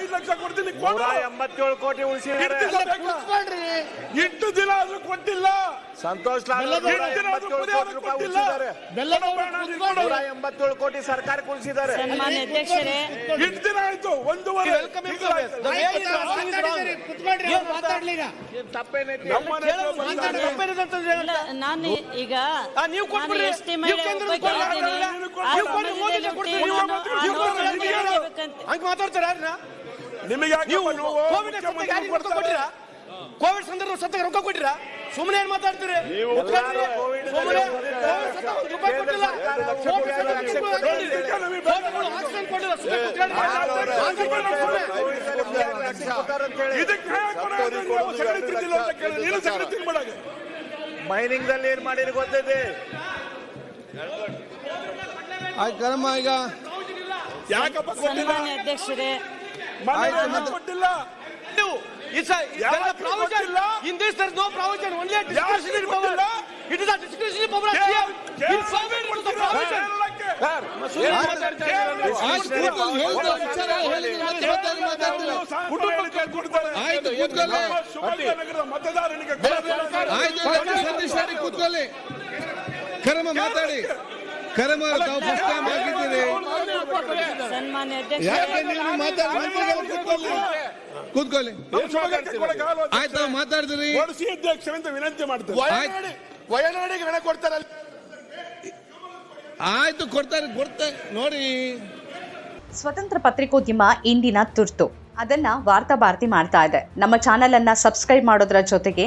ಐದು ಲಕ್ಷ ಕೊಡ್ತೀನಿ ನೂರ ಕೊಡು. ಎಂಬತ್ತೇಳು ಕೋಟಿ ಉಳಿಸಿದ್ದಾರೆ. ಬೇಕಾ? ಇಟ್ಟು ದಿನ ಆದ್ರೂ ಕೊಟ್ಟಿಲ್ಲ. ಸಂತೋಷ್ ಲಾಲ್ ಇಟ್ಟು ನೂರ ದಿನ ಆದ್ರೂ ಎಂಬತ್ತೇಳು ಕೋಟಿ ಸರ್ಕಾರ ರೂಪಾಯಿ ಕೊಟ್ಟಿಲ್ಲ. ಉಳಿಸಿದ್ದಾರೆ. ಕೊಡಬೇಡ, ನೀನು ನೂರ ಎಂಬತ್ತೇಳು ಕೋಟಿ ಸರ್ಕಾರಕ್ಕೆ ಉಳಿಸಿದ್ದಾರೆ. ಸನ್ಮಾನ್ಯ ಅಧ್ಯಕ್ಷರೇ. ಇಟ್ಟು ದಿನ ಆಯ್ತು ಒಂದೂವರೆ. ತಪ್ಪೇನೈತಿ? ನಮ್ಮ ಮನೆ ಹತ್ರ ಬಂದಾಗ ಇಲ್ಲ, ನಾನು ಈಗ ನೀವು ನಾನು ಕೊಟ್ಬಿಡ್ರಿ. ಎಸ್ ನೀವು ಕೇಂದ್ರದಲ್ಲಿ ಬಗ್ಗೆ. ಆ ನೀವು ಮೋದಿಗೆ ಹಂಗ ಮಾತಾಡ್ತಾರ ಯಾರನ್ನ ನಿಮಗೆ ಯಾಕೆ ನೀವು? ಕೋವಿಡ್ ಕೊಟ್ಟಿರಾ ಕೋವಿಡ್ ಸಂದರ್ಭ ಸತ್ತಾಗ ರೊಕ್ಕ ಕೊಟ್ಟಿರ ಸುಮ್ಮನೆ ಏನ್ ಮಾತಾಡ್ತೀರಿ. ಮೈನಿಂಗ್ ದಲ್ಲಿ ಏನ್ ಮಾಡಿರಿ ಗೊತ್ತೈತಿ ಆಯ್ತು ಕರಮ್ಮ ಈಗ ಯಾಕಪ್ಪ ಕೊಟ್ಟಿಲ್ಲ ಸನ್ಮಾನ್ಯ ಅಧ್ಯಕ್ಷರೇ ಮನೆ ಆಯ್ತು, ಮತ್ತೆ- ಕೊಟ್ಟಿಲ್ಲ ನೀವು it's a- there ಯಾಕೆ are provision. ಕೊಟ್ಟಿಲ್ಲ? In this there is no provision, only a ಯಾಕೆ discretionary power. ಕೊಟ್ಟಿಲ್ಲ? It is a discretionary power of CM. In Swami it is a provision. ಮಾತಾಡ್ತಾ ಇದ್ದಾರೆ. ಆಯ್ತು ಮತದಾರನಿಗೆ ಕೂತ್ಕೊಳ್ಳಿ ಕರಮ ಮಾತಾಡಿ ಕರಮ ತಾವು ಫಸ್ಟ್ ಟೈಮ್ ಆಗಿದ್ದೀರಿ ಸನ್ಮಾನ್ಯ ಅಧ್ಯಕ್ಷರೇ ನೀವು ಮಾತಾಡಿ ಕೂತ್ಕೊಳ್ಳಿ. ಆಯ್ತು ತಾವು ಮಾತಾಡಿದ್ರಿ ಕೊಡಿಸಿ ಅಧ್ಯಕ್ಷ ಅಂತ ವಿನಂತಿ ಮಾಡ್ತಾರೆ ವಯನಾಡಿಗೆ ಹಣ ಕೊಡ್ತಾರೆ. ಆಯ್ತು ಕೊಡ್ತಾರೆ ಕೊಡ್ತಾರೆ ನೋಡಿ. ಸ್ವತಂತ್ರ ಪತ್ರಿಕೋದ್ಯಮ ಇಂದಿನ ತುರ್ತು. ಅದನ್ನ ವಾರ್ತಾ ಭಾರತಿ ಮಾಡ್ತಾ ಇದೆ. ನಮ್ಮ ಚಾನೆಲ್ ಅನ್ನ ಸಬ್ಸ್ಕ್ರೈಬ್ ಮಾಡೋದ್ರ ಜೊತೆಗೆ